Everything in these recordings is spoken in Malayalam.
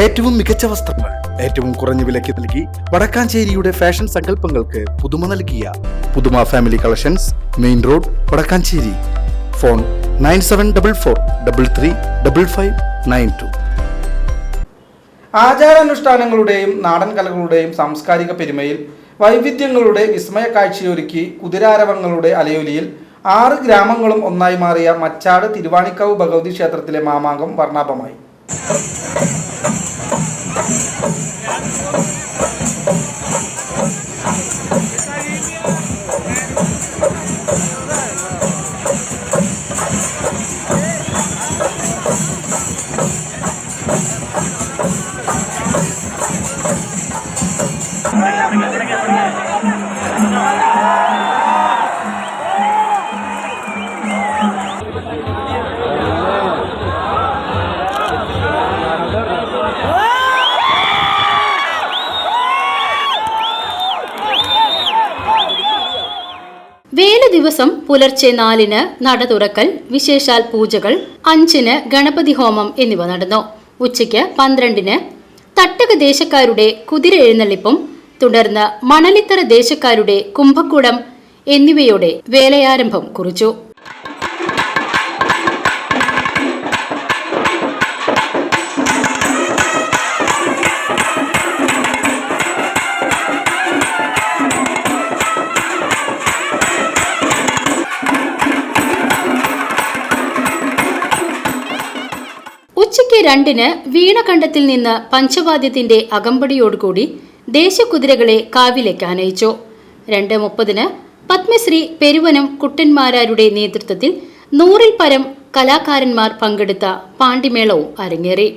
ഏറ്റവും മികച്ച വസ്ത്രങ്ങൾ ഏറ്റവും കുറഞ്ഞ വിലയ്ക്ക് നൽകി വടക്കാഞ്ചേരിയുടെ ഫാഷൻ സങ്കല്പങ്ങൾക്ക് പുതുമ നൽകിയ Puthuma Family Collections Main Road Vadakkanchery. Phone nine seven double four double three double five nine two. ആചാരാനുഷ്ഠാനങ്ങളുടെയും നാടൻ കലകളുടെയും സാംസ്കാരിക പെരുമയിൽ വൈവിധ്യങ്ങളുടെ വിസ്മയ കാഴ്ചയൊരുക്കി കുതിരാരവങ്ങളുടെ അലയൊലിയിൽ ആറ് ഗ്രാമങ്ങളും ഒന്നായി മാറിയ മച്ചാട് തിരുവാണിക്കാവ് ഭഗവതി ക്ഷേത്രത്തിലെ മാമാങ്കം വർണാഭമായി. Venga, venga. വേല ദിവസം പുലർച്ചെ നാലിന് നട തുറക്കൽ വിശേഷാൽ പൂജകൾ അഞ്ചിന് ഗണപതി ഹോമം എന്നിവ നടന്നു. ഉച്ചയ്ക്ക് പന്ത്രണ്ടിന് തട്ടക ദേശക്കാരുടെ കുതിര എഴുന്നള്ളിപ്പും തുടർന്ന് മണലിത്തറ ദേശക്കാരുടെ കുംഭക്കുടം എന്നിവയോടെ വേലയാരംഭം കുറിച്ചു. രണ്ടിന് വീണകണ്ഠത്തിൽ നിന്ന് പഞ്ചവാദ്യത്തിന്റെ അകമ്പടിയോടുകൂടി ദേശകുതിരകളെ കാവിലേക്ക് ആനയിച്ചു. രണ്ട് മുപ്പതിന് പത്മശ്രീ പെരുവനം കുട്ടന്മാരാരുടെ നേതൃത്വത്തിൽ നൂറിൽ പരം കലാകാരന്മാർ പങ്കെടുത്ത പാണ്ടിമേളവും അരങ്ങേറി.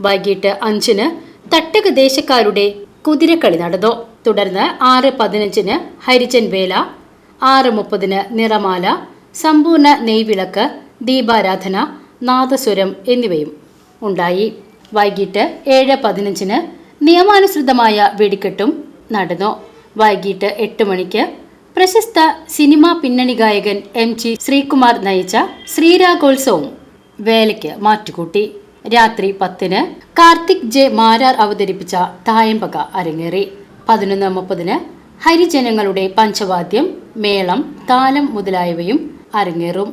വൈകിട്ട് അഞ്ചിന് തട്ടക ദേശക്കാരുടെ കുതിരക്കളി നടന്നു. തുടർന്ന് ആറ് പതിനഞ്ചിന് ഹരിജൻ വേല ആറ് മുപ്പതിന് നിറമാല സമ്പൂർണ നെയ്വിളക്ക് ദീപാരാധന നാദസ്വരം എന്നിവയും ഉണ്ടായി. വൈകിട്ട് ഏഴ് പതിനഞ്ചിന് നിയമാനുസൃതമായ വെടിക്കെട്ടും നടന്നു. വൈകിട്ട് എട്ട് മണിക്ക് പ്രശസ്ത സിനിമാ പിന്നണി ഗായകൻ എം ജി ശ്രീകുമാർ നയിച്ച ശ്രീരാഗോത്സവം വേലയ്ക്ക് മാറ്റുകൂട്ടി. രാത്രി പത്തിന് കാർത്തിക് ജെ മാരാർ അവതരിപ്പിച്ച തായമ്പക അരങ്ങേറി. പതിനൊന്ന് മുപ്പതിന് ഹരിജനങ്ങളുടെ പഞ്ചവാദ്യം മേളം താലം മുതലായവയും അരങ്ങേറും.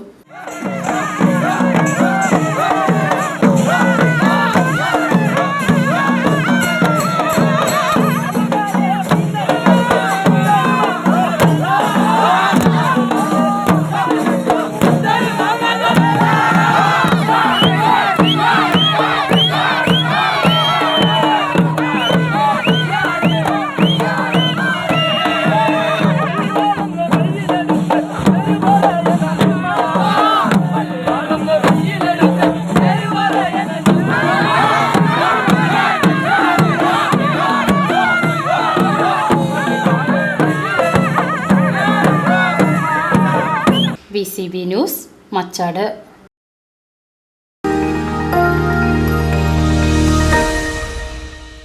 V C B news Machad